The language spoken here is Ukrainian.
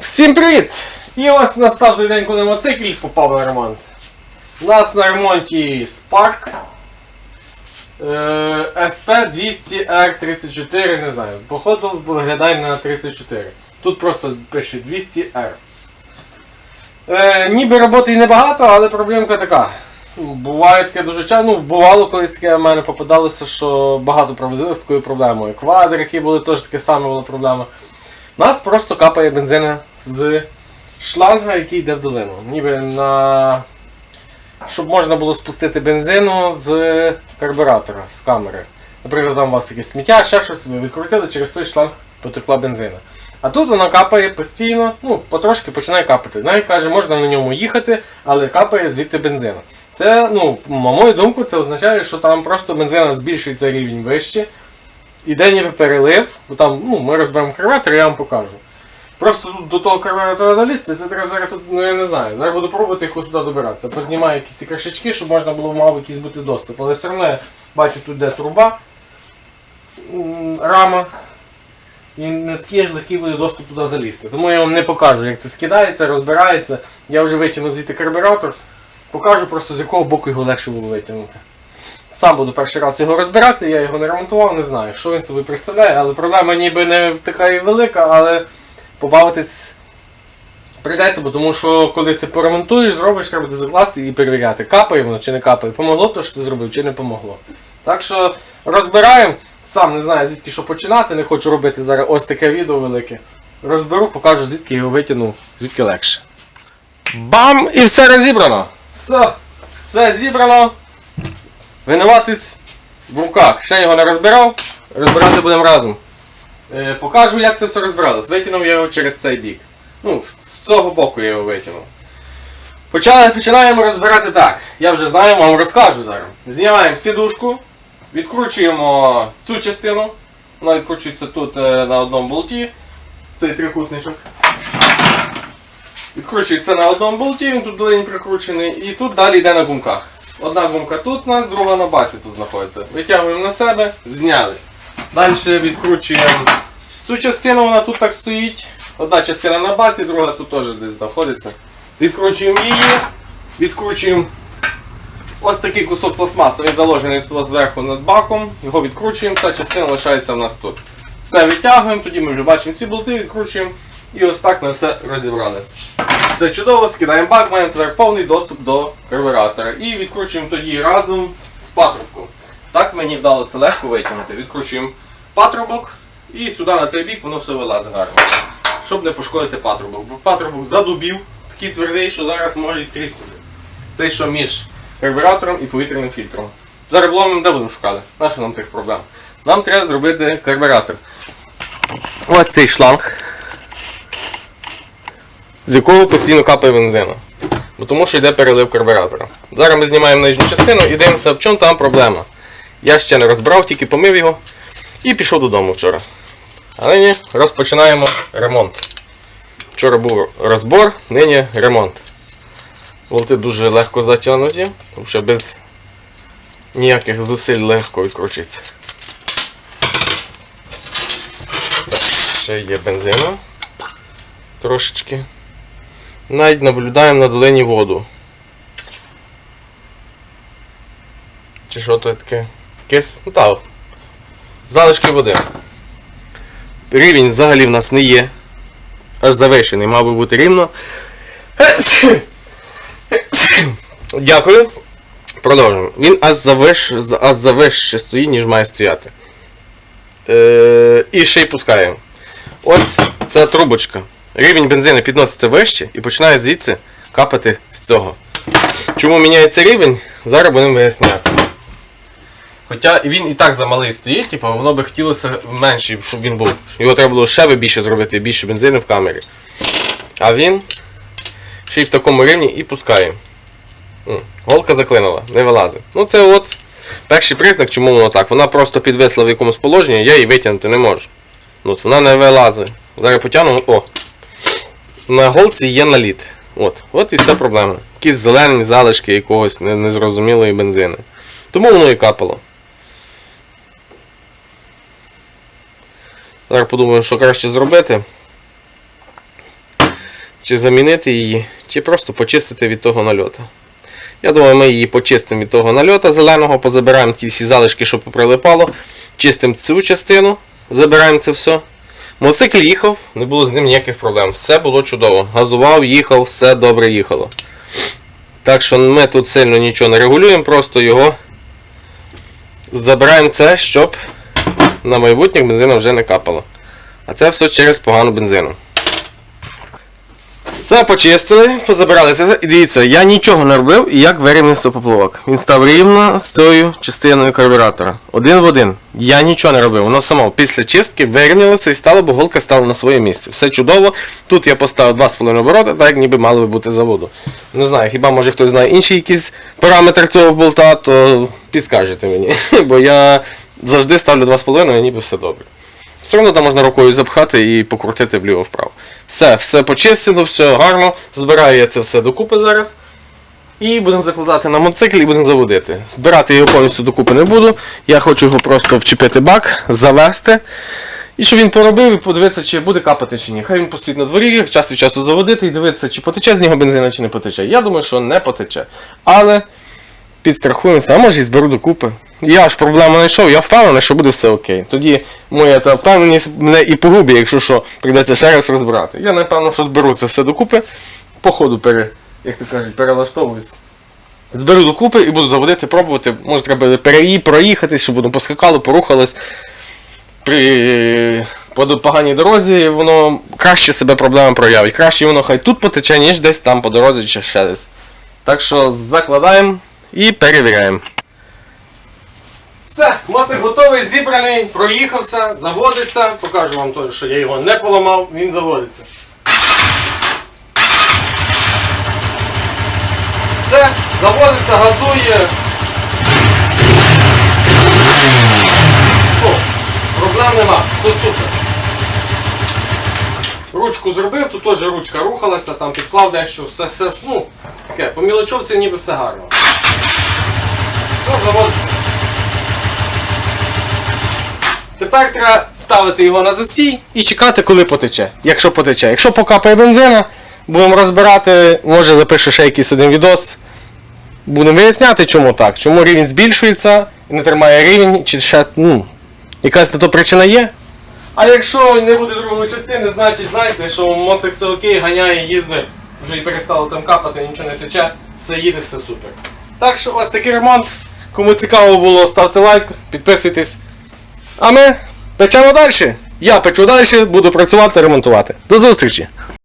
Всім привіт! І ось настав той день, коли мотоцикл попав на ремонт. У нас на ремонті Spark е, SP200R34, не знаю. Походу виглядає на 34. Тут просто пише 200R. Е, ніби роботи і небагато, але проблемка така. Буває таке дуже часто. Ну, бувало колись таке в мене попадалося, що багато провозили з такою проблемою. Квадрики були теж таке саме була проблема. Нас просто капає бензина з шланга, який йде в долину. Ніби на. Щоб можна було спустити бензину з карбюратора, з камери. Наприклад, там у вас якесь сміття, ще щось, ви відкрутили, через той шланг потекла бензина. А тут вона капає постійно, ну, потрошки починає капати. Навіть каже, можна на ньому їхати, але капає звідти бензина. Це, ну, на мою думку, це означає, що там просто бензина збільшується рівень вище. Іде ніби перелив, бо там, ну, ми розберемо карбюратор, я вам покажу. Просто тут до того карбюратора долізти, це треба зараз тут, ну я не знаю. Зараз буду пробувати їх сюди добиратися. Познімаю якісь кришечки, щоб можна було мав якийсь бути доступ. Але все одно я бачу тут де труба, рама. І не такий ж легкий буде доступ туди залізти. Тому я вам не покажу, як це скидається, розбирається. Я вже витягну звідти карбюратор. Покажу просто з якого боку його легше було витягнути. Сам буду перший раз його розбирати, я його не ремонтував, не знаю, що він собі представляє, але проблема ніби не така і велика, але побавитись прийдеться, бо тому що коли ти поремонтуєш, зробиш, треба закласти і перевіряти, капає воно чи не капає, помогло то, що ти зробив, чи не помогло. Так що розбираємо, сам не знаю звідки що починати, не хочу робити зараз ось таке відео велике. Розберу, покажу, звідки його витягну, звідки легше. Бам! І все розібрано! Все, все зібрано. Винуватись в руках. Ще його не розбирав. Розбирати будемо разом. Е, покажу, як це все розбиралось. Витягнув я його через цей бік. Ну, з цього боку я його витягнув. Почали, починаємо розбирати так. Я вже знаю, вам розкажу зараз. Знімаємо сідушку, відкручуємо цю частину. Вона відкручується тут е, на одному болті. Цей трикутничок. Відкручується на одному болті, він тут долинь прикручений, і тут далі йде на гумках. Одна гумка тут у нас, друга на баці тут знаходиться. Витягуємо на себе, зняли. Далі відкручуємо цю частину, вона тут так стоїть. Одна частина на баці, друга тут теж десь знаходиться. Відкручуємо її, відкручуємо ось такий кусок пластмаси, він заложений тут зверху над баком. Його відкручуємо, ця частина лишається в нас тут. Це витягуємо, тоді ми вже бачимо всі болти, відкручуємо. І ось так ми все розібрали. Все чудово, скидаємо бак, маємо тепер повний доступ до карбюратора. І відкручуємо тоді разом з патрубком. Так мені вдалося легко витягнути. Відкручуємо патрубок і сюди на цей бік воно все вилазить гарно. Щоб не пошкодити патрубок. Бо патрубок задубів, такий твердий, що зараз може тріснути. Цей що між карбюратором і повітряним фільтром. Зараз вломимо, де будемо шукати? Нащо нам тих проблем? Нам треба зробити карбюратор. Ось цей шланг з якого постійно капає бензину. Бо тому що йде перелив карбюратора. Зараз ми знімаємо нижню частину і дивимося, в чому там проблема. Я ще не розбирав, тільки помив його і пішов додому вчора. А нині розпочинаємо ремонт. Вчора був розбор, нині ремонт. Болти дуже легко затягнуті, тому що без ніяких зусиль легко відкручується. Ще є бензину. Трошечки. Навіть наблюдаємо на долині воду. Чи що то таке? Якесь? Ну так. Залишки води. Рівень взагалі в нас не є. Аж завищений, мав би бути рівно. Дякую. Продовжуємо. Він аж завиш, завище стоїть, ніж має стояти. Е, і ще й пускаємо. Ось ця трубочка. Рівень бензину підноситься вище і починає звідси капати з цього. Чому міняється рівень? Зараз будемо виясняти. Хоча він і так замалий стоїть, типу, воно би хотілося менший, щоб він був. Його треба було ще би більше зробити, більше бензину в камері. А він ще й в такому рівні і пускає. Голка заклинула, не вилазить. Ну це от перший признак, чому воно так. Вона просто підвисла в якомусь положенні, я її витягнути не можу. Ну, от, вона не вилазить. Зараз потягну. О, на голці є наліт. От от і вся проблема. Якісь зелені залишки якогось незрозумілої бензини. Тому воно і капало. Зараз подумаю, що краще зробити. чи замінити її, чи просто почистити від того нальота. Я думаю, ми її почистимо від того нальота зеленого, позабираємо ті всі залишки, що поприлипало, чистимо цю частину, забираємо це все. Мотоцикл їхав, не було з ним ніяких проблем. Все було чудово. Газував, їхав, все добре їхало. Так що ми тут сильно нічого не регулюємо, просто його забираємо це, щоб на майбутнє бензина вже не капало. А це все через погану бензину. Все почистили, позабирали це все. І дивіться, я нічого не робив, і як вирівнявся поплавок. Він став рівно з цією частиною карбюратора. Один в один. Я нічого не робив. Воно само після чистки вирівнялося і стало, бо голка стала на своє місце. Все чудово. Тут я поставив 2,5 обороти, так як ніби мало би бути заводу. Не знаю, хіба може хтось знає інший якийсь параметр цього болта, то підскажете мені. Бо я завжди ставлю 2,5 і ніби все добре. Все одно там можна рукою запхати і покрутити вліво-вправо. Все, все почистено, все гарно. Збираю я це все докупи зараз. І будемо закладати на мотоцикл і будемо заводити. Збирати його повністю докупи не буду. Я хочу його просто вчепити бак, завести. І щоб він поробив і подивитися, чи буде капати чи ні. Хай він постоїть на дворі, час від часу заводити і дивитися, чи потече з нього бензина, чи не потече. Я думаю, що не потече. Але підстрахуємося, а може і зберу докупи. Я ж проблему знайшов, я впевнений, що буде все окей. Тоді моя та впевненість мене і погубить, якщо що прийдеться ще раз розбирати. Я напевно, що зберу це все докупи. По ходу пере, як то кажуть, перелаштовуюсь. Зберу докупи і буду заводити, пробувати. Може треба переї, проїхати, щоб воно поскакало, порухалось. При по поганій дорозі воно краще себе проблема проявить. Краще воно хай тут потече, ніж десь там по дорозі чи ще десь. Так що закладаємо і перевіряємо. Все, моцик готовий, зібраний, проїхався, заводиться. Покажу вам теж, що я його не поламав, він заводиться. Все, заводиться, газує. О, проблем нема, все супер. Ручку зробив, тут теж ручка рухалася, там підклав дещо, все, все, ну, таке, по мілочовці ніби все гарно. Все, заводиться. Тепер треба ставити його на застій і чекати, коли потече. Якщо потече. Якщо покапає бензина, будемо розбирати, може запишу ще якийсь один відос. Будемо виясняти, чому так. Чому рівень збільшується не тримає рівень, чи ще ну, якась на то причина є. А якщо не буде другої частини, значить знаєте, що моцик все окей, ганяє, їздить, вже і перестало там капати, нічого не тече, все їде, все супер. Так що ось такий ремонт. Кому цікаво було, ставте лайк, підписуйтесь. А ми печемо далі. Я печу далі, буду працювати, ремонтувати. До зустрічі!